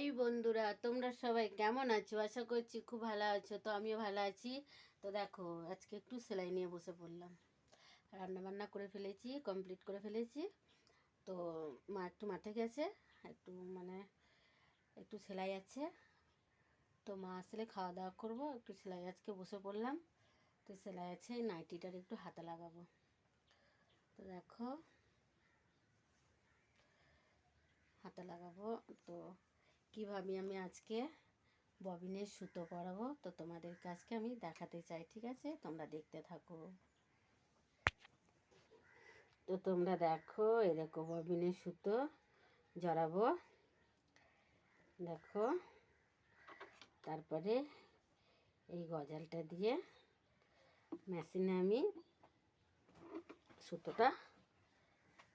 High বন্ধুরা, তোমরা সবাই কেমন আছো? আশা করছি খুব ভালো আছো, তো আমিও ভালো আছি। তো দেখো, আজকে একটু সেলাই নিয়ে বসে পড়লাম। রান্না বান্না করে ফেলেছি কমপ্লিট করে ফেলেছি। তো মা একটু মাঠে গেছে, একটু মানে একটু সেলাই আছে। তো মা আসলে খাওয়া দাওয়া করব, একটু সেলাই আজকে বসে পড়লাম। তো সেলাই আছে এই নাইটিটার একটু হাতে লাগাবো। তো দেখো, হাতে লাগাবো। তো কীভাবে আমি আজকে ববিনের সুতো পরাবো? তো তোমাদের কাছকে আমি দেখাতে চাই, ঠিক আছে? তোমরা দেখতে থাকো। তো তোমরা দেখো এরকম ববিনের সুতো জড়াবো। দেখো, তারপরে এই গজালটা দিয়ে মেশিনে আমি সুতোটা,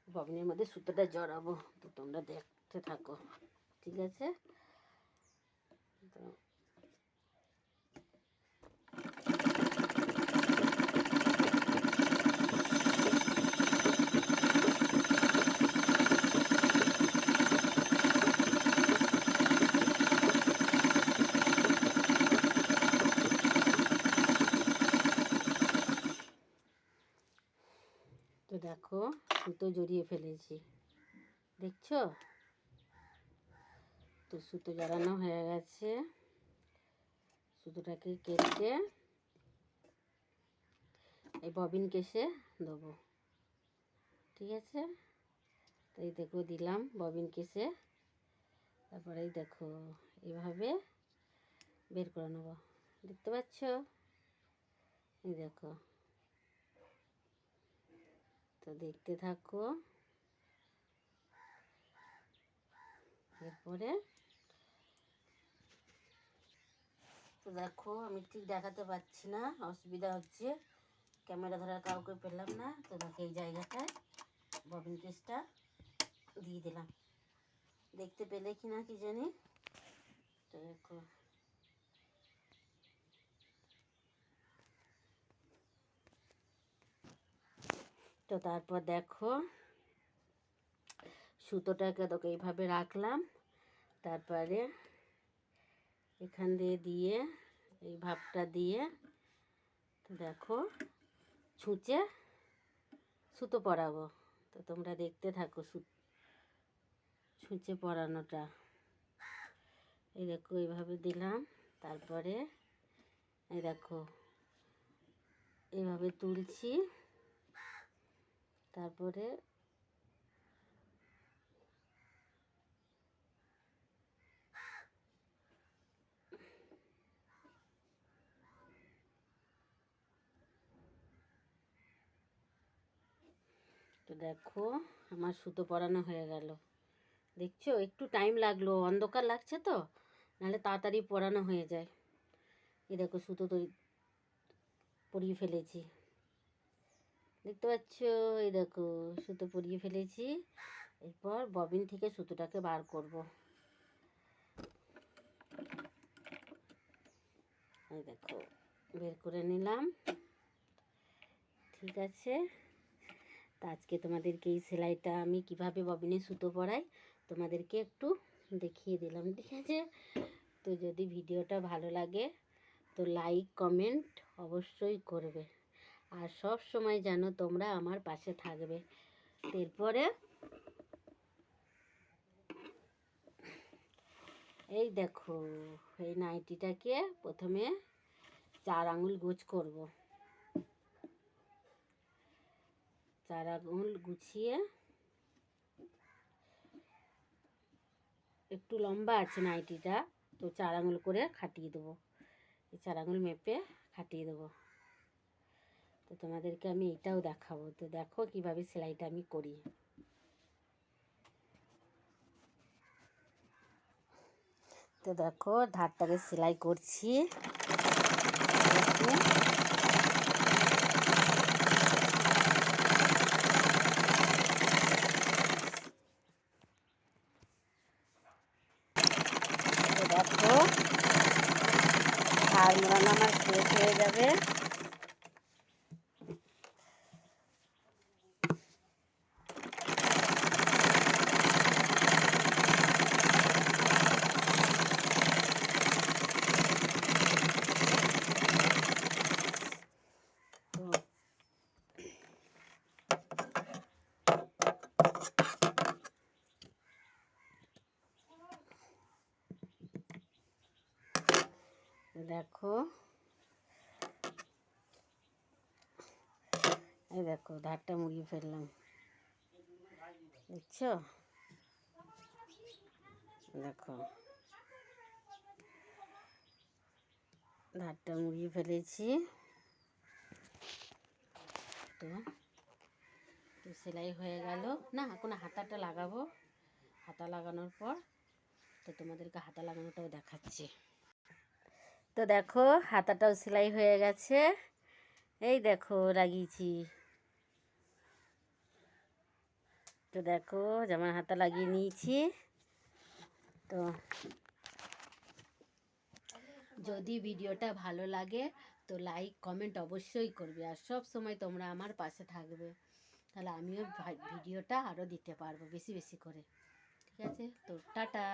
ববিনের মধ্যে সুতোটা জড়াবো। তো তোমরা দেখতে থাকো। ঠিক আছে? তো দেখো সুতো জড়িয়ে ফেলেছি। দেখছ? তো সুতো জড়ানো হয়ে গেছে। সুতোটাকে কেটে এই ববিন কেসে দেবো। ঠিক আছে? তো এই দেখো দিলাম ববিন কেসে। তারপরে দেখো এইভাবে বের করে নেব। দেখতে পাচ্ছ? এই দেখো। তো দেখতে থাকো। এরপরে তো দেখো, আমি ঠিক দেখাতে পাচ্ছি না, অসুবিধা হচ্ছে। ক্যামেরা ধরার কাউকে পেলাম না, তো দেখো এই জায়গাটায় ববিন কেসটা দিয়ে দিলাম। দেখতে পেলে কি না কি জানি? তো দেখো। তো তারপর দেখো, সুতোটাকে তোকে এইভাবে রাখলাম। তারপরে এখান দিয়ে দিয়ে, এই ভাবটা দিয়ে তো দেখো, ছুঁচে সুতো পরাবো। তো তোমরা দেখতে থাকো সু, ছুঁচে পরানোটা। এই দেখো, এইভাবে দিলাম। তারপরে এই দেখো, এইভাবে তুলছি। তারপরে তো দেখো, আমার সুতো পরানো হয়ে গেল। দেখছ? একটু টাইম লাগল, অন্ধকার লাগছে তো? নাহলে তাড়াতাড়ি পরানো হয়ে যায়। এই দেখো, সুতো তো পরিয়ে ফেলেছি। দেখতে পাচ্ছ? এই দেখো, সুতো পরিয়ে ফেলেছি। এরপর ববিন থেকে সুতোটাকে বার করব। এই দেখো, বের করে নিলাম। ঠিক আছে। তা আজকে তোমাদেরকে এই সেলাইটা আমি কীভাবে ববিনে সুতো পরাই তোমাদেরকে একটু দেখিয়ে দিলাম, ঠিক আছে? তো যদি ভিডিওটা ভালো লাগে তো লাইক, কমেন্ট অবশ্যই করবে। আর সব সময় যেন তোমরা আমার পাশে থাকবে। এরপরে এই দেখো, এই নাইটিটাকে প্রথমে চার আঙুল গোছ করব। চার আঙুল গুছিয়ে একটু লম্বা আছে নাইটিটা, তো চার আঙুল করে খাটিয়ে দেবো। এই চার আঙুল মেপে খাটিয়ে দেবো। তো তোমাদেরকে আমি এটাও দেখাবো। তো দেখো কীভাবে সেলাইটা আমি করি। তো দেখো ধারটাকে সেলাই করছি দেখো আর মোড়ানো আমার শেষ হয়ে যাবে তো দেখো। এই দেখো, ধারটা মুড়িয়ে ফেললাম। দেখছ? দেখো। ধারটা মুড়িয়ে ফেলেছি। তো তো সেলাই হয়ে গেল। না, এখন হাতাটা লাগাবো। হাতা লাগানোর পর তো তোমাদেরকে হাতা লাগানোটাও দেখাচ্ছি। তো দেখো, হাতাটাও সেলাই হয়ে গেছে। এই দেখো, লাগিয়েছি। তো দেখো, জামার হাতা লাগিয়ে নিয়েছি। তো যদি ভিডিওটা ভালো লাগে, তো লাইক, কমেন্ট অবশ্যই করবে। আর সব সময় তোমরা আমার পাশে থাকবে। তাহলে আমিও ভিডিওটা আরও দিতে পারব, বেশি বেশি করে। ঠিক আছে? তো টাটা।